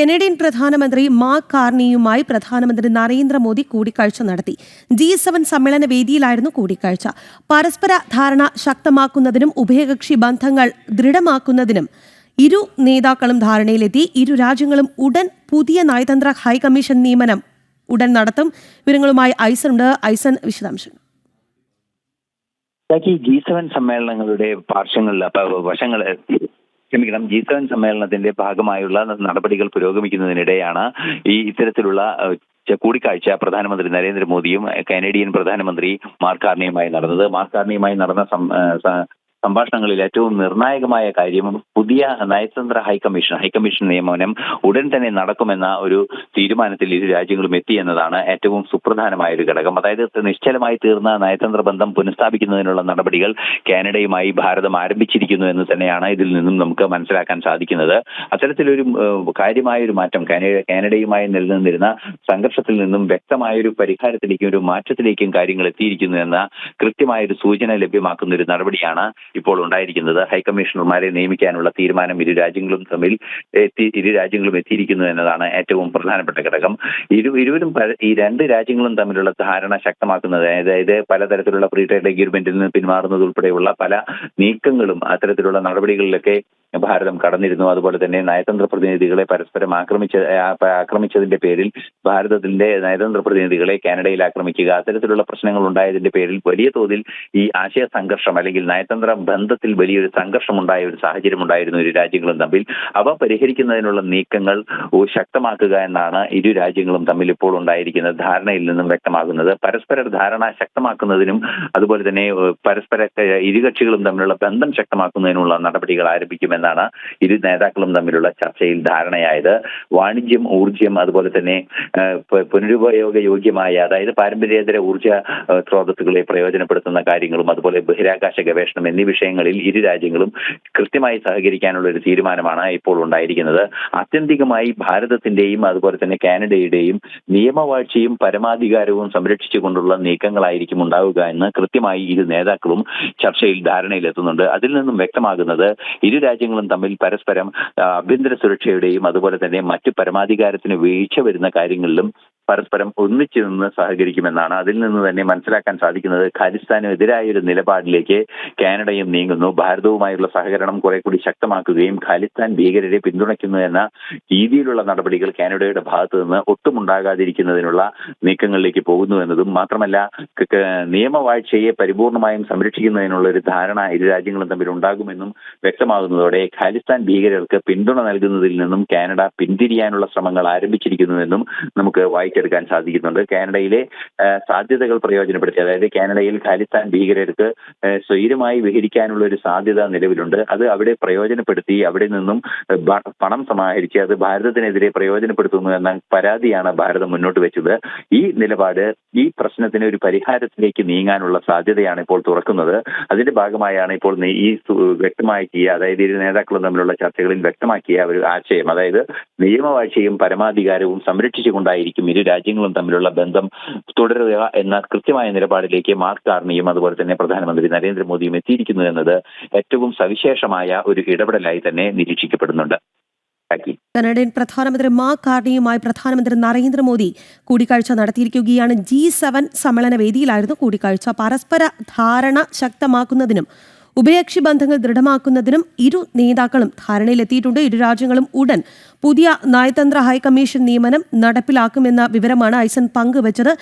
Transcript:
Canadian പ്രധാനമന്ത്രി mark കാർണിയുമായി പ്രധാനമന്ത്രി നരേന്ദ്രമോദി കൂടിക്കാഴ്ച നടത്തി. ജി സെവൻ സമ്മേളന വേദിയിലായിരുന്നു കൂടിക്കാഴ്ച. പരസ്പര ധാരണ ശക്തമാക്കുന്നതിനും ഉഭയകക്ഷി ബന്ധങ്ങൾ ദൃഢമാക്കുന്നതിനും ഇരു നേതാക്കളും ധാരണയിലെത്തി. ഇരു രാജ്യങ്ങളും ഉടൻ പുതിയ നയതന്ത്ര ഹൈക്കമ്മീഷൻ നിയമനം ഉടൻ നടത്തും. വിവരങ്ങളുമായി ഐസൺ ഉണ്ട് ഐസൺ വിശദാംശങ്ങൾ ജി സെവൻ സമ്മേളനങ്ങളുടെ പാർശ്വങ്ങളിൽ വശങ്ങളെ ക്ഷമിക്കണം ജി സെവൻ സമ്മേളനത്തിന്റെ ഭാഗമായുള്ള നടപടികൾ പുരോഗമിക്കുന്നതിനിടെയാണ് ഈ ഇത്തരത്തിലുള്ള കൂടിക്കാഴ്ച പ്രധാനമന്ത്രി നരേന്ദ്രമോദിയും കനേഡിയൻ പ്രധാനമന്ത്രി മാർക്കാർണിയുമായി നടന്നത്. മാർക്കാർണിയുമായി നടന്ന സംഭാഷണങ്ങളിൽ ഏറ്റവും നിർണായകമായ കാര്യം പുതിയ നയതന്ത്ര ഹൈക്കമ്മീഷൻ ഹൈക്കമ്മീഷൻ നിയമനം ഉടൻ തന്നെ നടക്കുമെന്ന ഒരു തീരുമാനത്തിൽ ഇരു രാജ്യങ്ങളും എത്തി എന്നതാണ് ഏറ്റവും സുപ്രധാനമായ ഒരു ഘടകം. അതായത് നിശ്ചലമായി തീർന്ന നയതന്ത്ര ബന്ധം പുനഃസ്ഥാപിക്കുന്നതിനുള്ള നടപടികൾ കാനഡയുമായി ഭാരതം ആരംഭിച്ചിരിക്കുന്നു എന്ന് തന്നെയാണ് ഇതിൽ നിന്നും നമുക്ക് മനസ്സിലാക്കാൻ സാധിക്കുന്നത്. അത്തരത്തിലൊരു കാര്യമായ ഒരു മാറ്റം കാന- കാനഡയുമായി നിലനിന്നിരുന്ന സംഘർഷത്തിൽ നിന്നും വ്യക്തമായ ഒരു പരിഹാരത്തിലേക്കും ഒരു മാറ്റത്തിലേക്കും കാര്യങ്ങൾ എത്തിയിരിക്കുന്നു എന്ന കൃത്യമായ ഒരു സൂചന ലഭ്യമാക്കുന്ന ഒരു നടപടിയാണ് ഇപ്പോൾ ഉണ്ടായിരിക്കുന്നത്. ഹൈക്കമ്മീഷണർമാരെ നിയമിക്കാനുള്ള തീരുമാനം ഇരു രാജ്യങ്ങളും തമ്മിൽ എത്തി ഇരു രാജ്യങ്ങളും എത്തിയിരിക്കുന്നു എന്നതാണ് ഏറ്റവും പ്രധാനപ്പെട്ട ഘടകം. ഇരു ഇരുവരും ഈ രണ്ട് രാജ്യങ്ങളും തമ്മിലുള്ള ധാരണ ശക്തമാക്കുന്നത് അതായത് പലതരത്തിലുള്ള ഫ്രീ ട്രേഡ് അഗ്രിമെന്റിൽ നിന്ന് പിന്മാറുന്നത് ഉൾപ്പെടെയുള്ള പല നീക്കങ്ങളും അത്തരത്തിലുള്ള നടപടികളിലൊക്കെ ഭാരതം കടന്നിരുന്നു. അതുപോലെ തന്നെ നയതന്ത്ര പ്രതിനിധികളെ പരസ്പരം ആക്രമിച്ച ആക്രമിച്ചതിന്റെ പേരിൽ ഭാരതത്തിന്റെ നയതന്ത്ര പ്രതിനിധികളെ കാനഡയിൽ ആക്രമിക്കുക. അത്തരത്തിലുള്ള പ്രശ്നങ്ങൾ ഉണ്ടായതിന്റെ പേരിൽ വലിയ തോതിൽ ഈ ആശയ സംഘർഷം അല്ലെങ്കിൽ നയതന്ത്ര ബന്ധത്തിൽ വലിയൊരു സംഘർഷം ഉണ്ടായ ഒരു സാഹചര്യം ഉണ്ടായിരുന്നു ഇരു രാജ്യങ്ങളും തമ്മിൽ. അവ പരിഹരിക്കുന്നതിനുള്ള നീക്കങ്ങൾ ശക്തമാക്കുക എന്നാണ് ഇരു രാജ്യങ്ങളും തമ്മിൽ ഇപ്പോൾ ഉണ്ടായിരിക്കുന്ന ധാരണയിൽ നിന്നും വ്യക്തമാകുന്നത്. പരസ്പര ധാരണ ശക്തമാക്കുന്നതിനും അതുപോലെ തന്നെ പരസ്പര ഇരു ഇരുകക്ഷികളും തമ്മിലുള്ള ബന്ധം ശക്തമാക്കുന്നതിനുള്ള നടപടികൾ ആരംഭിക്കുമെന്നാണ് ഇരു നേതാക്കളും തമ്മിലുള്ള ചർച്ചയിൽ ധാരണയായത്. വാണിജ്യം ഊർജം അതുപോലെ തന്നെ പുനരുപയോഗ യോഗ്യമായ അതായത് പാരമ്പര്യേതര ഊർജ സ്രോതസ്സുകളെ പ്രയോജനപ്പെടുത്തുന്ന കാര്യങ്ങളും അതുപോലെ ബഹിരാകാശ ഗവേഷണം എന്നീ വിഷയങ്ങളിൽ ഇരു രാജ്യങ്ങളും കൃത്യമായി സഹകരിക്കാനുള്ള ഒരു തീരുമാനമാണ് ഇപ്പോൾ ഉണ്ടായിരിക്കുന്നത്. ആത്യന്തികമായി ഭാരതത്തിന്റെയും അതുപോലെ തന്നെ കാനഡയുടെയും നിയമവാഴ്ചയും പരമാധികാരവും സംരക്ഷിച്ചുകൊണ്ടുള്ള നീക്കങ്ങളായിരിക്കും ഉണ്ടാവുക എന്ന് കൃത്യമായി ഇരു നേതാക്കളും ചർച്ചയിൽ ധാരണയിലെത്തുന്നുണ്ട്. അതിൽ നിന്നും വ്യക്തമാകുന്നത് ഇരു രാജ്യങ്ങളും തമ്മിൽ പരസ്പരം ആഭ്യന്തര സുരക്ഷയുടെയും അതുപോലെ തന്നെ മറ്റ് പരമാധികാരത്തിന് വീഴ്ച വരുന്ന കാര്യങ്ങളിലും പരസ്പരം ഒന്നിച്ചു നിന്ന് സഹകരിക്കുമെന്നാണ് അതിൽ നിന്ന് തന്നെ മനസ്സിലാക്കാൻ സാധിക്കുന്നത്. ഖാലിസ്ഥാനും എതിരായ ഒരു നിലപാടിലേക്ക് കാനഡയും നീങ്ങുന്നു. ഭാരതവുമായുള്ള സഹകരണം കുറെ കൂടി ശക്തമാക്കുകയും ഖാലിസ്ഥാൻ ഭീകരരെ പിന്തുണയ്ക്കുന്നു എന്ന രീതിയിലുള്ള നടപടികൾ കാനഡയുടെ ഭാഗത്തു നിന്ന് ഒട്ടും ഉണ്ടാകാതിരിക്കുന്നതിനുള്ള നീക്കങ്ങളിലേക്ക് പോകുന്നു എന്നതും മാത്രമല്ല നിയമവാഴ്ചയെ പരിപൂർണമായും സംരക്ഷിക്കുന്നതിനുള്ള ഒരു ധാരണ ഇരു രാജ്യങ്ങളും തമ്മിൽ ഉണ്ടാകുമെന്നും വ്യക്തമാകുന്നതോടെ ഖാലിസ്ഥാൻ ഭീകരർക്ക് പിന്തുണ നൽകുന്നതിൽ നിന്നും കാനഡ പിന്തിരിയാനുള്ള ശ്രമങ്ങൾ ആരംഭിച്ചിരിക്കുന്നുവെന്നും നമുക്ക് വായിച്ചെടുക്കാൻ സാധിക്കുന്നുണ്ട്. കാനഡയിലെ സാധ്യതകൾ പ്രയോജനപ്പെടുത്തി അതായത് കാനഡയിൽ ഖാലിസ്ഥാൻ ഭീകരർക്ക് സ്വൈരമായി വിഹരിക്കാനുള്ള ഒരു സാധ്യത നിലവിലുണ്ട്. അത് അവിടെ പ്രയോജനപ്പെടുത്തി അവിടെ നിന്നും പണം സമാഹരിച്ച് അത് ഭാരതത്തിനെതിരെ പ്രയോജനപ്പെടുത്തുന്നു എന്ന പരാതിയാണ് ഭാരതം മുന്നോട്ട് വെച്ചത്. ഈ നിലപാട് ഈ പ്രശ്നത്തിന് ഒരു പരിഹാരത്തിലേക്ക് നീങ്ങാനുള്ള സാധ്യതയാണ് ഇപ്പോൾ തുറക്കുന്നത്. അതിന്റെ ഭാഗമായാണ് ഇപ്പോൾ ഈ വ്യക്തമാക്കിയ അതായത് ഇരു നേതാക്കളും തമ്മിലുള്ള ചർച്ചകളിൽ വ്യക്തമാക്കിയ ഒരു ആശയം. അതായത് നിയമവാഴ്ചയും പരമാധികാരവും സംരക്ഷിച്ചുകൊണ്ടായിരിക്കും ഇരു രാജ്യങ്ങളും തമ്മിലുള്ള ബന്ധം തുടരുക എന്ന കൃത്യമായ നിലപാടിലേക്ക് മാർക്ക് കാർണിയും അതുപോലെ തന്നെ പ്രധാനമന്ത്രി നരേന്ദ്രമോദിയും എത്തിയിരിക്കുന്നു എന്നത് ഏറ്റവും സവിശേഷമായ ഒരു ഇടപെടലായി തന്നെ നിരീക്ഷിക്കപ്പെടുന്നുണ്ട്. ബാക്കി കനേഡിയൻ പ്രധാനമന്ത്രി മാർക്ക് കാർണിയുമായി പ്രധാനമന്ത്രി നരേന്ദ്രമോദി കൂടിക്കാഴ്ച നടത്തിയിരിക്കുകയാണ്. ജി സെവൻ സമ്മേളന വേദിയിലായിരുന്നു കൂടിക്കാഴ്ച. പരസ്പര ധാരണ ശക്തമാക്കുന്നതിനും ഉഭയകക്ഷി ബന്ധങ്ങൾ ദൃഢമാക്കുന്നതിനും ഇരു നേതാക്കളും ധാരണയിലെത്തിയിട്ടുണ്ട്. ഇരു രാജ്യങ്ങളും ഉടൻ പുതിയ നയതന്ത്ര ഹൈക്കമ്മീഷൻ നിയമനം നടപ്പിലാക്കുമെന്ന വിവരമാണ് ഐസൻ പങ്കുവച്ചത്.